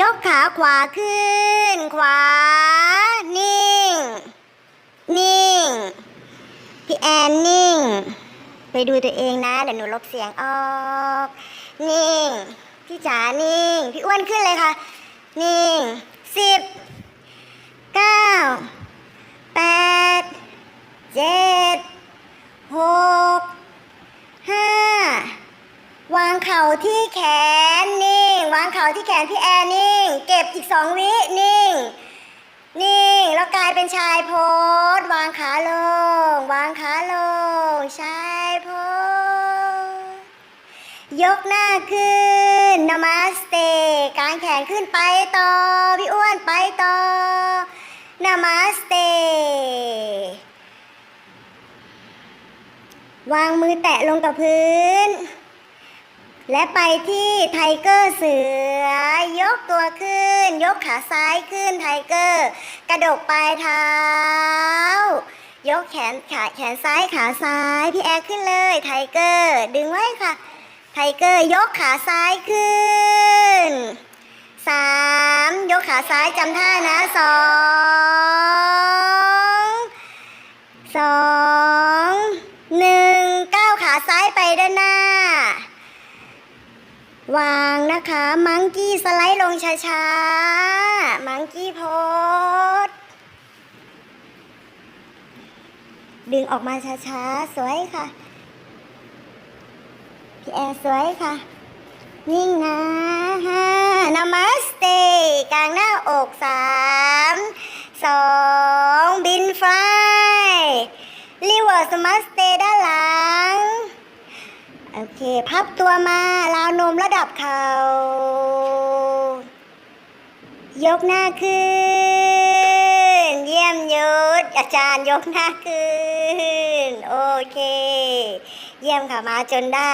ยกขาขวาขึ้น ขวา นิ่ง นิ่ง พี่แอนนิ่ง ไปดูตัวเองนะ เดี๋ยวหนูลบเสียงออก นิ่ง พี่จ๋านิ่ง พี่อ้วนขึ้นเลยค่ะ นิ่งสิบเก้าแปดเจ็ดหกห้าวางเข่าที่แขนางเขาที่แขนพี่แอนนิ่ง เก็บอีกสองวินิ่ง นิ่ง แล้วกลายเป็นชายโพสวางขาลง วางขาลง ชายโพสยกหน้าขึ้นนามาสเตกางแขนขึ้นไปต่อ พี่อ้วนไปต่อนามาสเตวางมือแตะลงกับพื้น และไปที่ไทเกอร์เสือ ยกตัวขึ้น ยกขาซ้ายขึ้นไทเกอร์ กระดกปลายเท้า ยกแขนขาแขนซ้ายขาซ้าย พี่แอร์ขึ้นเลยไทเกอร์ ดึงไว้ค่ะ ไทเกอร์ยกขาซ้ายขึ้นสามยกขาซ้ายจำท่านะสองสองหนึ่งก้าวขาซ้ายไปด้านหน้า วางนะคะ มังกี้สไลด์ลงช้าๆ มังกี้โพสดึงออกมาช้าๆ สวยค่ะ พี่แอร์สวยค่ะ นิ่งนะห้านามัสเตกลางหน้าอกสามสองบินไฟรีเวิร์สมัสเตด้านหลัง พับตัวมาราวนมระดับเขา่ายกหน้าขึ้น เยี่ยมยุดอาจารย์ยกหน้าขึ้น โอเค เยี่ยมค่ะมาจนได้